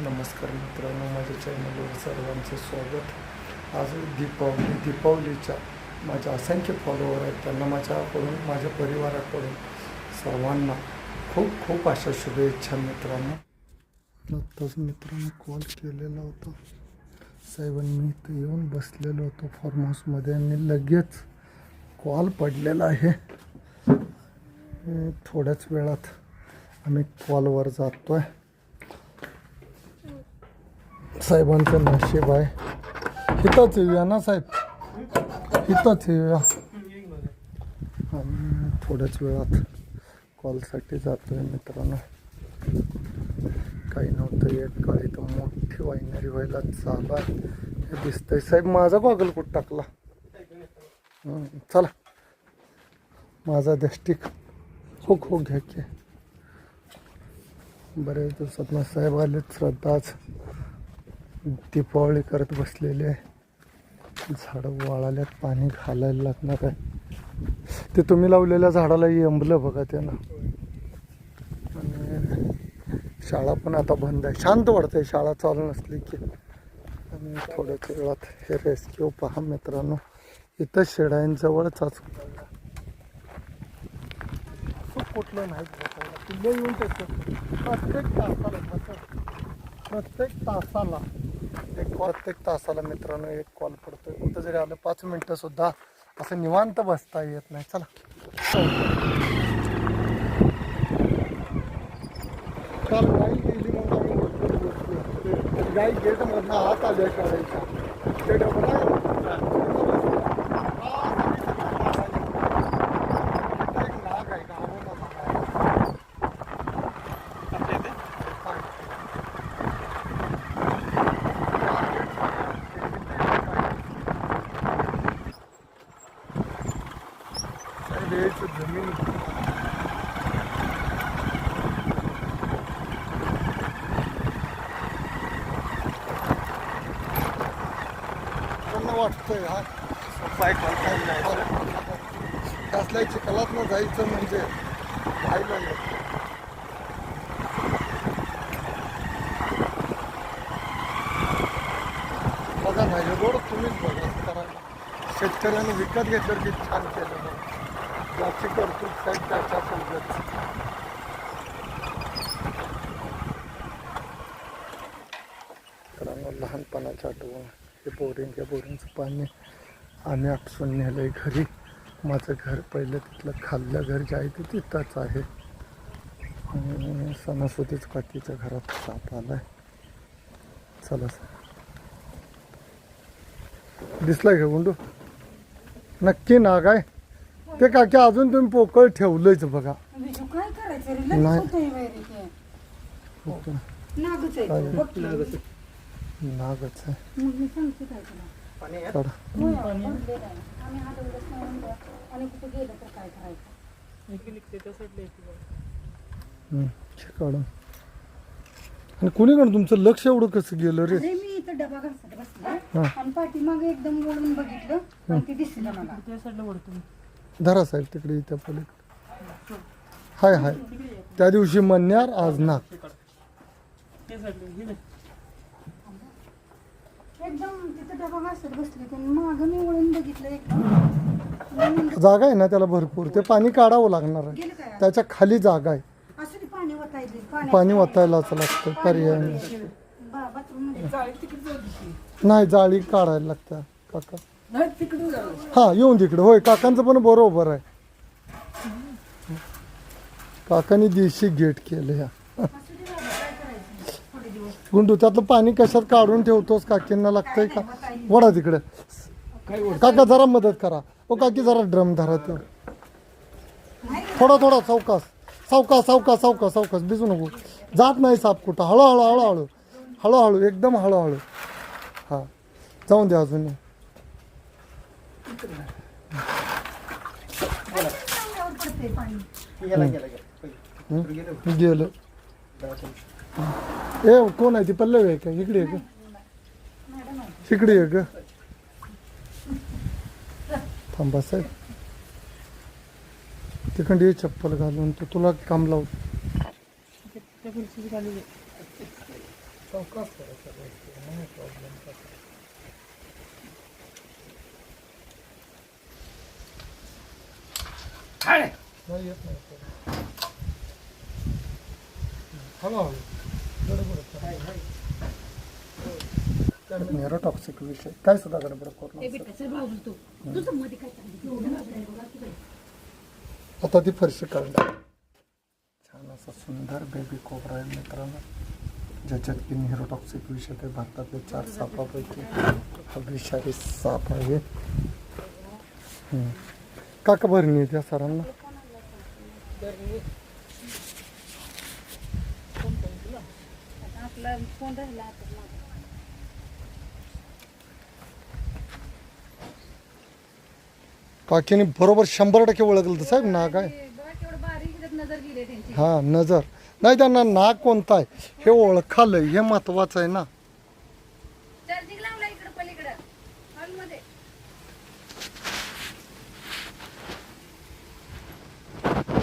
नमस्कार मित्रांनो माझ्या चॅनलवर सर्वांचं स्वागत. आज दीपावली दीपावलीच्या माझ्या असंख्य फॉलोअर आहेत. त्यांना माझ्याकडून माझ्या परिवाराकडून सर्वांना खूप खूप अशा शुभेच्छा मित्रांनो. आत्ताच मित्रांनो कॉल केलेला होता. साहेबांनी इथं येऊन बसलेलो होतो फार्म हाऊसमध्ये आणि लगेच कॉल पडलेला आहे. थोड्याच वेळात आम्ही कॉलवर जातो आहे साहेबांचं नशीब आहे इथंच येऊया ना साहेब? इथंच येऊया आम्ही थोड्याच वेळात कॉलसाठी जातोय मित्रांनो. काही नव्हतं एक काळी तर मोठी वाईनरी व्हायला चालू आहे हे दिसतंय. साहेब माझा गॉगल कुठं टाकला? चला. माझा दष्टिक. हो हो घ्या की. बरेच दिवसात साहेब आले श्रद्धाच दीपावली करत बसलेले आहे. झाडं वाळाल्यात पाणी घालायला लागणार आहे. ते तुम्ही लावलेल्या झाडाला येंबलं बघा त्यानं आणि शाळा पण आता बंद आहे. शांत वाढते शाळा चालू नसली की. आणि थोड्याच वेळात हे रेस्क्यू पहा मित्रांनो. इथं शेळ्यांजवळचाच कुठलं नाही किल्ले येऊन त्याचं प्रत्येक तासाला प्रत्येक तासाला. एक प्रत्येक तासाला मित्रांनो एक कॉल पडतोय. कुठं जरी आलं पाच मिनटं सुद्धा असं निवांत बसता येत नाही. चला. काल गाई गेली म्हणजे आम्ही गाई गेट मधनं आत आल्या करायच्या ते आहे ना, तिथं एक नाग आहे गावामध्ये आहे. साहेब, यायचं जमीन त्यांना वाटतंय हा. पाय कसल्या चिखलातनं जायचं म्हणजे राहिलं नाही. बघा ना हे रोड तुम्हीच बघा. कारण शेतकऱ्याने विकत घेतलं की छान केलं बघा. याची तरतूद साहेब त्याच्या सोबत. मित्रांनो लहानपणाच्या आठवण. हे बोरिंग या बोरिंगचं पाणी आम्ही आपसून नेलं आहे घरी. माझं घर पहिलं तिथलं खाल्लं घर जे आहे ते तिथंच आहे. आणि सणासुदीच काकीच्या घरात साप आलाय. चला सर. दिसला का गुंडू? नक्की ना काय ते काकी अजून तुम्ही पोकळ ठेवलंच बघा. बिजू काय करायचं रे? नाही. नागच. आहे. आणि हे कुणीकडून तुमचं लक्ष एवढं कसं गेलं रे? अरे मी इथं डबा घासत बसले. हा. आणि पाठीमागे एकदम वळून बघितलं आणि ते दिसलं मला. धरा साहेब तिकडे इथं पलीकडे. हाय हाय. त्या दिवशी मन्यार आज नाग. एकदम तिथं डबा घासत बसले ते. मागं मी वळून बघितलं एकदम मी म्हणलं, जागा आहे ना त्याला भरपूर. ते पाणी काढावं लागणार आहे. गेलं काय? त्याच्याखाली जागा आहे. असं ते पाणी पाणी वाचायलाच लागतं पर्याय नाही. बाथरूममध्ये नाही जाळी काढायला लागतं काका. हा येऊन तिकडे. होय काकांचं पण बरोबर आहे. काकांनी देशी गेट केलं ह्या असं ते बाबा, काय करायचं थोडे दिवस गुंडू त्यातलं पाणी कशात काढून ठेवतोस? काकींना लागतंय का? वडा तिकडे. काका जरा मदत करा. ओ काकी जरा ड्रम धरा तो. थोडा थोडा सावकाश. सावकाश सावकाश सावकाश सावकाश. भिजू नको. जात नाही साप कुठं. हळूहळू हळूहळू. हळूहळू एकदम हळूहळू. हा. जाऊन द्या अजून? गेलं. ए कोण आहे ती? पल्लवी आहे का? इकडे आहे का? मॅडम आहे इकडे आहे का? थांबा साहेब. तिकडे ये चप्पल घालून. तर तुला काम लावू नाही येत नाही. problem. गडबड नेरोटॉक्सिक विषय काय सुद्धा गडबड. आता ती। फरशी काढणार छान असा सुंदर बेबी कोबरा आहे मित्रांनो ज्याच्यात की नेरोटॉक्सिक विषय ते भारतातले चार सापापैकी हा विषारी साप आहे हम्म. काका भरणी त्या सरांना आपला फोन राहिला आता माझा. काकीने बरोबर शंभर टक्के ओळखलं तर साहेब नाग आहे. ते बघा केवढं बारीक त्याच्यात नजर गेली त्यांची. हा नजर. नाही त्यांना नाग कोणता आहे? हे ओळखालं हे महत्वाचं आहे ना. चार्जिंग लावला इकडं पलीकडं. हॉलमध्ये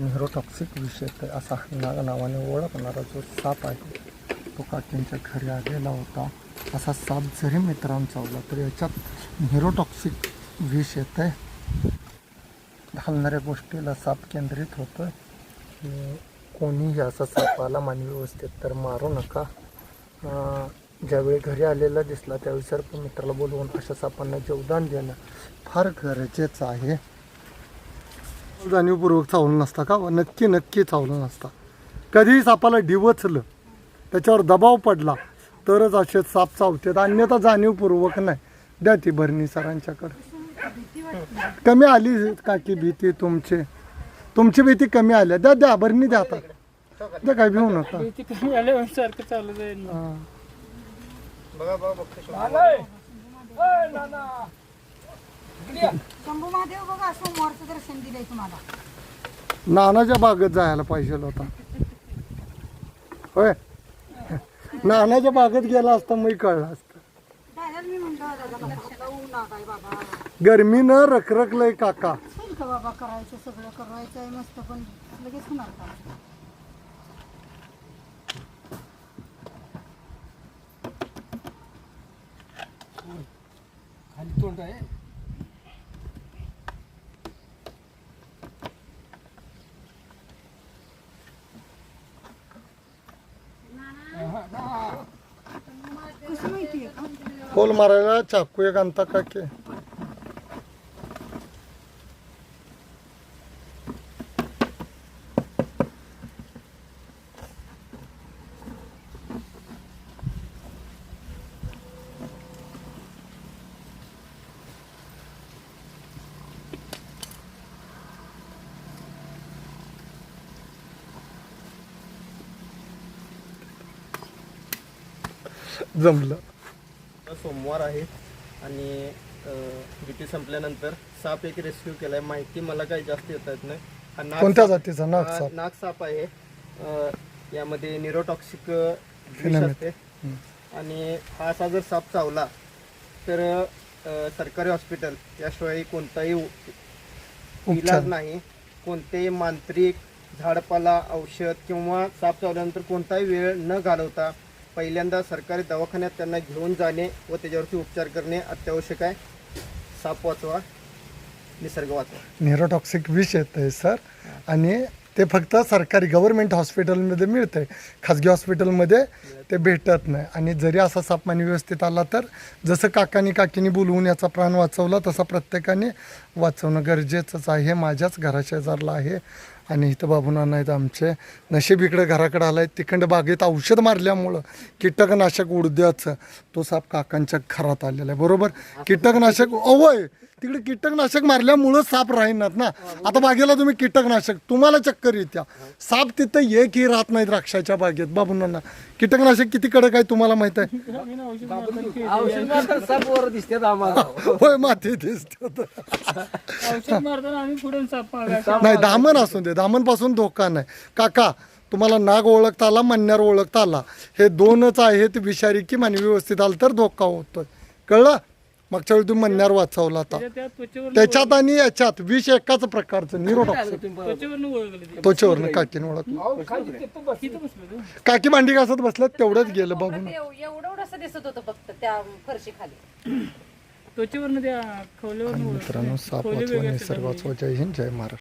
नेरोटॉक्सिक विषय असा नाग नावाने ओळखणारा जो साप आहे तो काकींच्या घरी आलेला होता असा साप जरी मित्रांचा चावला तर याच्यात न्युरोटॉक्सिक विष येत. आहे घालणाऱ्या गोष्टीला साप केंद्रित होतं कोणीही असा सापाला मानवी व्यवस्थेत तर मारू नका. ज्यावेळी घरी आलेला दिसला त्यावेळी सर्प मित्राला बोलवून अशा सापांना जेवदान देणं फार गरजेचं आहे. जाणीवपूर्वक चावलं नसता का? नक्की नक्की चावलं नसता. कधीही सापाला डिवचलं त्याच्यावर दबाव पडला तरच असे साप चावतात अन्यथा जाणीवपूर्वक नाही. द्या ती भरणी सरांच्याकडे. कमी आली काकी भीती तुमची? तुमची भीती कमी आल्या. द्या द्या भरणी द्या आता. द्या काय भिवू नका. हा. नानाच्या बागेत जायला पाहिजे होता. होय? नानाच्या बागेत गेला असता मी कळलं असतं. गर्मीनं रखरखलंय काका. बाबा करायचं सगळं करायचं आहे मस्त पण लगेच होणार का? खाली तोंड आहे कसं माहितीये का खोल मारायला चाकू एक आणता का की? जमलं. सोमवार आहे आणि ड्युटी संपल्यानंतर साप एक रेस्क्यू केलाय. माहिती मला काही जास्त येत येत नाही. हा नाग कोणत्या साप- जातीचा? नाग साप. नाग साप आहे. अ, यामध्ये निरोटॉक्सिक विष Phenomenon. असते. आणि हा असा जर साप चावला तर अ, सरकारी हॉस्पिटल याशिवाय कोणताही उ- उपचार. इलाज नाही. कोणतेही मांत्रिक झाडपाला औषध किंवा साप चावल्यानंतर कोणताही वेळ न घालवता पहिल्यांदा सरकारी दवाखान्यात त्यांना घेऊन जाणे व त्याच्यावरती उपचार करणे अत्यावश्यक आहे. साप वाचवा निसर्ग वाचवा. नेरोटॉक्सिक विष येत आहे सर आणि ते फक्त सरकारी गव्हर्नमेंट हॉस्पिटलमध्ये मिळतंय. खाजगी हॉस्पिटलमध्ये ते भेटत नाही. आणि जरी असा सापमान व्यवस्थित आला तर जसं काकानी काकीनी बोलवून याचा प्राण वाचवला तसा प्रत्येकाने वाचवणं गरजेचंच आहे. माझ्याच घराशेजारला आहे. आणि इथं बाबूना नाहीत आमचे. नशीब इकडे घराकडे आलाय. तिकडं बागेत औषध मारल्यामुळं कीटकनाशक उडद्याचं तो साप काकांच्या घरात आलेला आहे. बरोबर? कीटकनाशक अवय! तिकडे कीटकनाशक मारल्यामुळं साप राहीनात ना. आता बागेला तुम्ही कीटकनाशक तुम्हाला चक्कर येत्या. साप तिथं एकही राहत नाही द्राक्षाच्या बागेत. बाबूंना कीटकनाशक किती कडक आहे तुम्हाला माहीत आहे? होय माती दिसते नाही दामन असून दे. दामनपासून धोका नाही. काका तुम्हाला नाग ओळखता आला मन्यार ओळखता आला. हे दोनच आहेत विषारी की व्यवस्थित आलं तर धोका होतोय. कळलं? मागच्या वेळी तुम्ही म्हणण्यावर वाचवला होता. त्वचेवर त्याच्यात आणि याच्यात विष एकाच प्रकारचं निरोटॉक्सिक त्वचेवरनं काकीने ओळख. काकी भांडी घासत बसल्यात तेवढंच गेलं बाबून एव- एवढं असं दिसत होतं फक्त त्या फरशी खाली त्वचेवरनं त्या मित्रांनो साप निसर्ग वाचवा जय हिंद जय महाराष्ट्र.